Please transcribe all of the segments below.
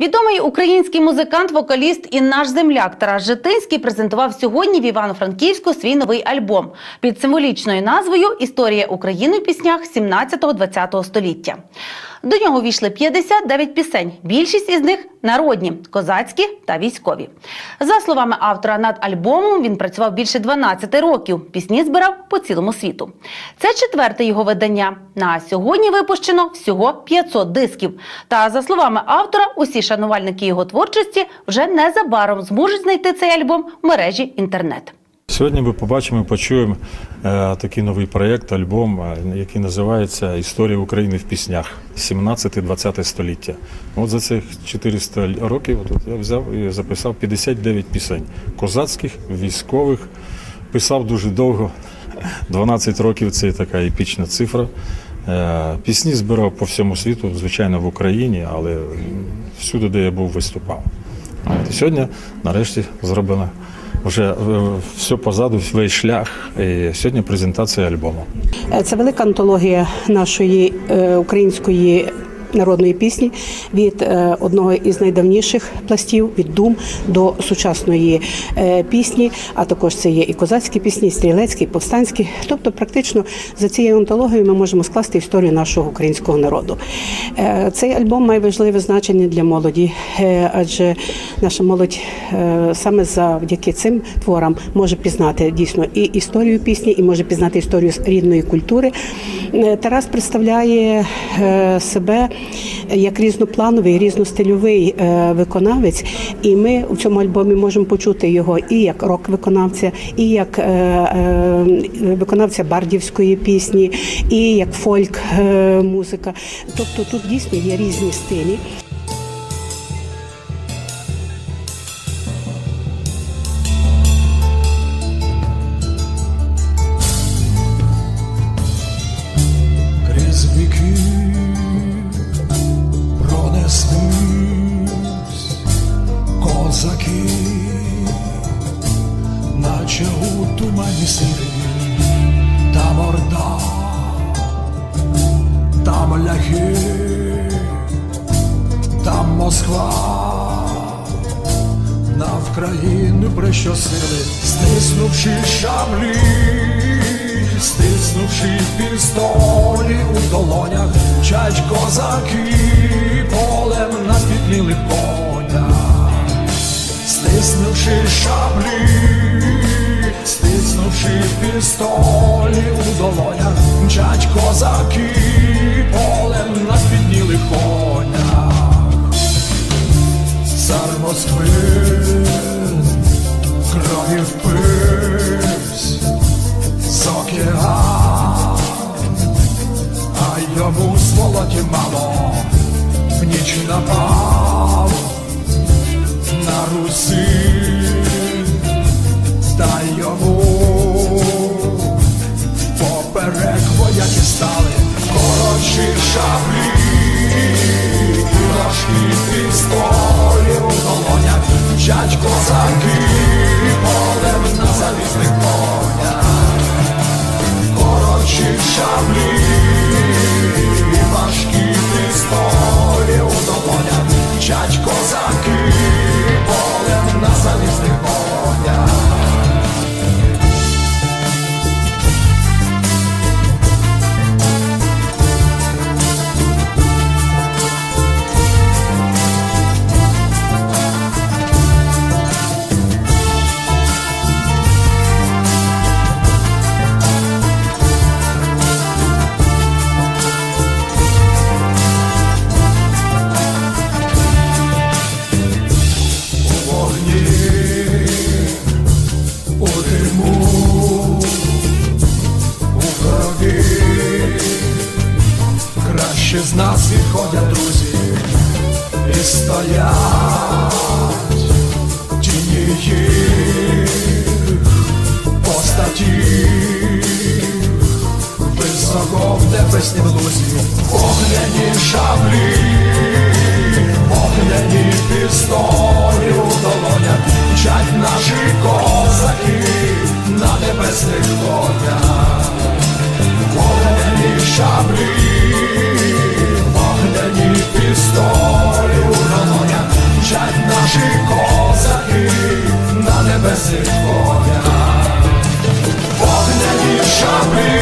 Відомий український музикант, вокаліст і наш земляк Тарас Житинський презентував сьогодні в Івано-Франківську свій новий альбом під символічною назвою Історія України в піснях 17-20 століття. До нього війшли 59 пісень. Більшість із них народні, козацькі та військові. За словами автора, над альбомом він працював більше 12 років. Пісні збирав по цілому світу. Це четверте його видання. На сьогодні випущено всього 500 дисків. Та за словами автора, усі шанувальники його творчості вже незабаром зможуть знайти цей альбом в мережі інтернет. Сьогодні ми побачимо і почуємо е, такий новий проєкт, альбом, е, який називається Історія України в піснях 17-20 століття. От за цих 400 років от я взяв і записав 59 пісень козацьких, військових. Писав дуже довго. 12 років це така епічна цифра. Е, Пісні збирав по всьому світу, звичайно, в Україні, але всюди, де я був, виступав. Сьогодні, нарешті, зроблено вже все позаду, весь шлях. І сьогодні презентація альбому. Е, Це велика антологія нашої е, української народної пісні від е, одного із найдавніших пластів від дум до сучасної е, пісні. А також це є і козацькі пісні, і стрілецькі, і повстанські. Тобто, практично за цією антологією ми можемо скласти історію нашого українського народу. Е, Цей альбом має важливе значення для молоді, адже наша молодь саме завдяки цим творам може пізнати дійсно і історію пісні, і може пізнати історію рідної культури. Е, Тарас представляє е, себе як різноплановий, різностильовий е, виконавець, і ми у цьому альбомі можемо почути його і як рок-виконавця, і як виконавця бардівської пісні, і як фольк-музика. Тобто тут дійсно є різні стилі. У тумані сири, там орда, там ляхи, там Москва. На Вкраїну прищосили, стиснувши шаблі, стиснувши пістолі у долонях, чать козаки полем на спітнілих конях, стиснувши шаблі, стиснувши пістолі у долонях, чать козаки полем на спітнілих конях. Цар Москви крові впивсь океан, а йому сволоті мало в ніч напав на Руси, Stop. Краще з нас відходять друзі і стоять? Тіні їх постаті. Високо в небеснім лузі, вогняні шаблі, вогняні пістолі у долонях, мчать наші козаки на небесних конях, долю на моря мчать наші козаки на небесних полях. Вогняні шаблі,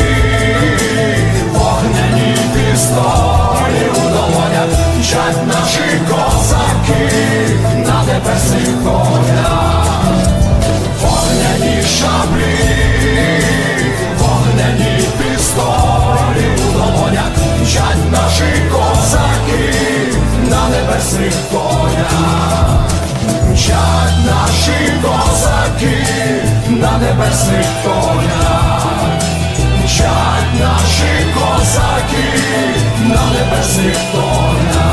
вогняні пістолі у долонях мчать наші козаки на небесних полях. Вогняні шаблі, вогняні на небесних полях. Мчать наші козаки на небесних полях.